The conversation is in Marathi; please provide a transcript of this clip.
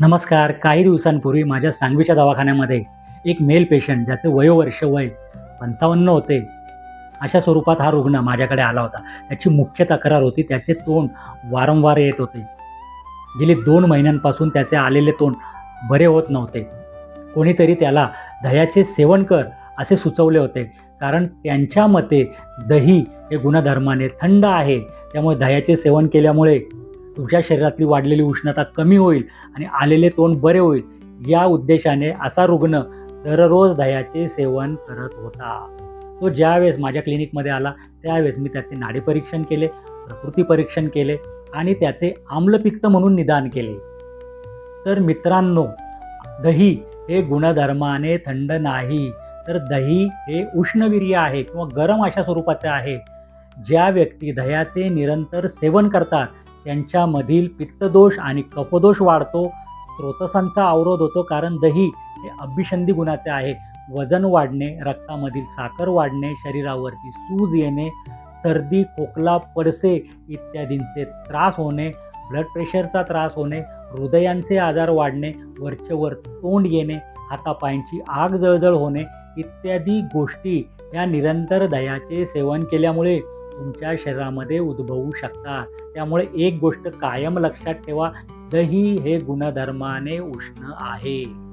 नमस्कार. काही दिवसांपूर्वी माझ्या सांगवीच्या दवाखान्यामध्ये एक मेल पेशंट ज्याचे वयोवर्ष वय पंचावन्न होते. अशा स्वरूपात हा रुग्ण माझ्याकडे आला होता. त्याची मुख्य तक्रार होती. त्याचे तोंड वारंवार येत होते. गेली दोन महिन्यांपासून त्याचे आलेले तोंड बरे होत नव्हते. कोणीतरी त्याला दह्याचे सेवन कर असे सुचवले होते. कारण त्यांच्या मते दही हे गुणधर्माने थंड आहे. त्यामुळे दह्याचे सेवन केल्यामुळे तुमच्या शरीरातली वाढलेली उष्णता कमी होईल आणि आलेले तोंड बरे होईल. या उद्देशाने असा रुग्ण दररोज दह्याचे सेवन करत होता. तो ज्यावेळेस माझ्या क्लिनिकमध्ये आला त्यावेळेस मी त्याचे नाडी परीक्षण केले प्रकृती परीक्षण केले आणि त्याचे आम्लपित्त म्हणून निदान केले. तर मित्रांनो दही हे गुणधर्माने थंड नाही. तर दही हे उष्णवीर्य आहे किंवा गरम अशा स्वरूपाचे आहे. ज्या व्यक्ती दह्याचे निरंतर सेवन करतात त्यांच्यामधील पित्तदोष आणि कफदोष वाढतो स्त्रोतसांचा अवरोध होतो कारण दही हे अभिषंधी गुणाचे आहे. वजन वाढणे रक्तामधील साखर वाढणे शरीरावरती सूज येणे सर्दी खोकला पडसे इत्यादींचे त्रास होणे ब्लड प्रेशरचा त्रास होणे हृदयांचे आजार वाढणे वरचेवर तोंड येणे हातापायांची आग जळजळ होणे इत्यादी गोष्टी या निरंतर दह्याचे सेवन केल्यामुळे तुमच्या शरीरामध्ये उद्भवू शकतात. त्यामुळे एक गोष्ट कायम लक्षात ठेवा दही हे गुणधर्माने उष्ण आहे.